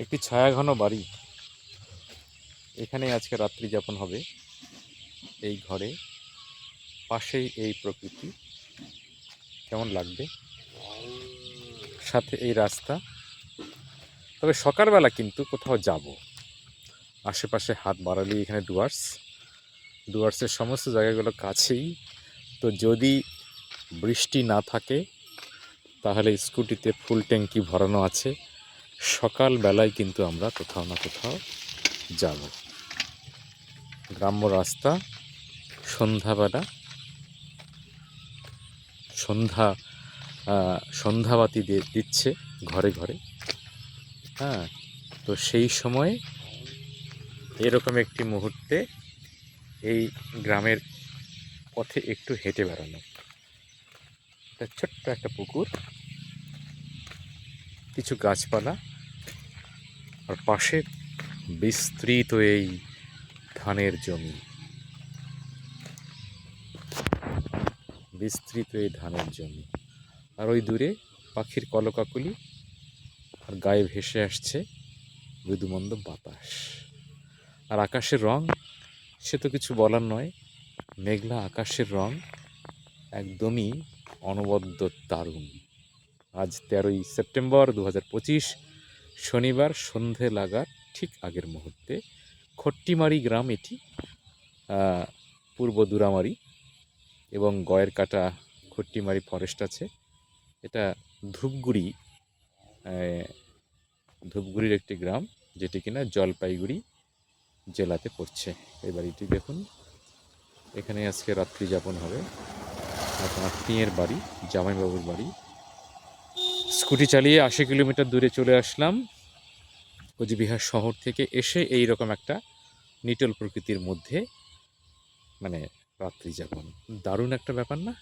একটি ছায়াঘন বাড়ি। এখানে আজকে রাত্রি যাপন হবে। এই ঘরে, পাশেই এই প্রকৃতি। কেমন লাগবে? সাথে এই রাস্তা। তবে সকালবেলা কিন্তু কোথাও যাব। আশেপাশে হাত বাড়ালেই এখানে ডুয়ার্স। ডুয়ার্সের সমস্ত জায়গাগুলো কাছেই। তো যদি বৃষ্টি না থাকে, তাহলে স্কুটিতে ফুল ট্যাঙ্কি ভরানো আছে। সকালবেলায় কিন্তু আমরা কোথাও না কোথাও যাব। গ্রাম্য রাস্তা, সন্ধ্যাবেলা, সন্ধ্যা সন্ধ্যাবাতি দিয়ে দিচ্ছে ঘরে ঘরে। হ্যাঁ তো সেই সময় এরকম একটি মুহূর্তে এই গ্রামের পথে একটু হেঁটে বেড়ানো। একটা ছোট্ট একটা পুকুর কিছু গাছপালা। আর পাশে বিস্তৃত এই ধানের জমি। বিস্তৃত এই ধানের জমি। আর ওই দূরে পাখির কলকাকুলি। আর গায়ে ভেসে আসছে মৃদুমন্দ বাতাস। আর আকাশের রং, সে তো কিছু বলার নয়। মেঘলা আকাশের রং একদমই অনবদ্য দারুণ। আজ তেরোই সেপ্টেম্বর দু হাজার পঁচিশ, শনিবার সন্ধে লাগার ঠিক আগের মুহূর্তে খট্টিমারি গ্রাম এটি পূর্ব দুরামারি এবং গয়ের কাটা খট্টিমারি ফরেস্ট আছে। এটা ধূপগুড়ি ধূপগুড়ির একটি গ্রাম যেটি কিনা জলপাইগুড়ি জেলাতে পড়ছে। এই বাড়িটি দেখুন, এখানে আজকে রাত্রি যাপন হবে। আপনার আত্মীয়ের বাড়ি, জামাইবাবুর বাড়ি। স্কুটি চালিয়ে আশি কিলোমিটার দূরে চলে আসলাম কোচবিহার শহর থেকে এসে এই রকম একটা নিটল প্রকৃতির মধ্যে মানে রাত্রি যাপন। দারুণ একটা ব্যাপার না?